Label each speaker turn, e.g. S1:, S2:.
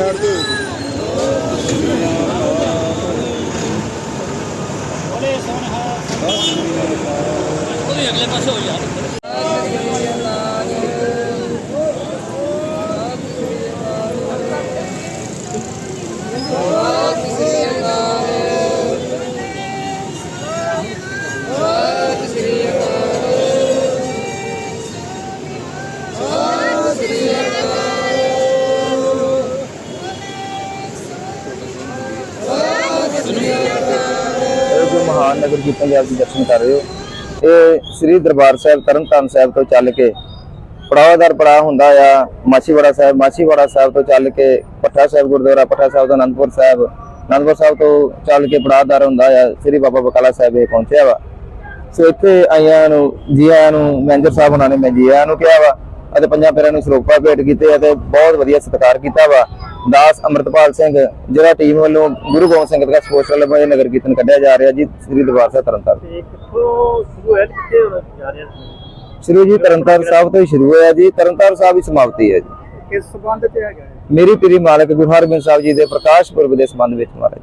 S1: Side ਤੇ ਹੋ ਜੀ
S2: ਉਹਦੇ ਅਗਲੇ ਪਾਸੇ ਹੋ ਯਾਰ।
S3: ਜੋ ਮਹਾਨ ਨਗਰ ਕੀਰਤਨ ਦੇ ਆਪ ਜੀ ਦਰਸ਼ਨ ਕਰ ਰਹੇ ਹੋ, ਇਹ ਸ੍ਰੀ ਦਰਬਾਰ ਸਾਹਿਬ, ਤਰਨਤਾਰਨ ਸਾਹਿਬ ਤੋਂ ਚੱਲ ਕੇ ਪੜਾਵਦਰ ਪੜਾ ਹੁੰਦਾ ਆ, ਮਾਛੀਵਾੜਾ ਸਾਹਿਬ ਮਾਛੀਵਾੜਾ ਸਾਹਿਬ ਤੋਂ ਚੱਲ ਕੇ ਪੱਠਾ ਸਾਹਿਬ, ਗੁਰਦੁਆਰਾ ਪੱਠਾ ਸਾਹਿਬ ਤੋਂ ਅਨੰਦਪੁਰ ਸਾਹਿਬ ਅਨੰਦਪੁਰ ਸਾਹਿਬ ਤੋਂ ਚੱਲ ਕੇ ਪੜਾਵਦਰ ਹੁੰਦਾ ਆ, ਸ੍ਰੀ ਬਾਬਾ ਬਕਾਲਾ ਸਾਹਿਬ ਇਹ ਪਹੁੰਚਿਆ ਵਾ। ਸੋ ਇੱਥੇ ਆਇਆਂ ਨੂੰ, ਜੀਆਂ ਨੂੰ, ਮੈਨੇਜਰ ਸਾਹਿਬ ਉਹਨਾਂ ਨੇ, ਮੈਂ ਜੀਆਂ ਨੂੰ ਕਿਹਾ ਵਾ, ਅਤੇ ਪੰਜਾਂ ਪੈਰਾਂ ਨੂੰ ਸਰੋਪਾ ਭੇਟ ਕੀਤੇ ਅਤੇ ਬਹੁਤ ਵਧੀਆ ਸਤਿਕਾਰ ਕੀਤਾ ਵਾ। ਦਾਸ ਅਮਰਤਪਾਲ ਸਿੰਘ ਜਿਹੜਾ ਟੀਮ ਵੱਲੋਂ ਗੁਰੂ ਗੋਬਿੰਦ ਸਿੰਘ ਦਾ ਸਪੋਰਟਸ ਵੱਲੋਂ ਇਹ ਨਗਰ ਕੀਰਤਨ ਕੱਢਿਆ ਜਾ ਰਿਹਾ ਜੀ ਸ੍ਰੀ ਦਰਬਾਰ ਸਾਹਿਬ ਤਰਨਤਾਰਨ
S4: ਤੇ ਕਿੱਥੋਂ ਸ਼ੁਰੂ ਜਾ ਰਿਹਾ ਸੀ?
S3: ਸ਼ੁਰੂ ਜੀ ਤਰਨਤਾਰਨ ਸਾਹਿਬ ਤੋਂ ਹੀ ਸ਼ੁਰੂ ਹੋਇਆ ਜੀ ਤਰਨਤਾਰਨ ਸਾਹਿਬ ਹੀ ਸਮਾਪਤੀ ਹੈ ਜੀ
S4: ਕਿਸ ਸਬੰਧ ਤੇ ਹੈਗਾ?
S3: ਮੇਰੀ ਪੀਰੀ ਮਾਲਕ ਗੁਰੂ ਹਰਗੋਬਿੰਦ ਸਾਹਿਬ ਜੀ ਦੇ ਪ੍ਰਕਾਸ਼ ਪੁਰਬ ਦੇ ਸੰਬੰਧ ਵਿੱਚ ਮਹਾਰਾਜ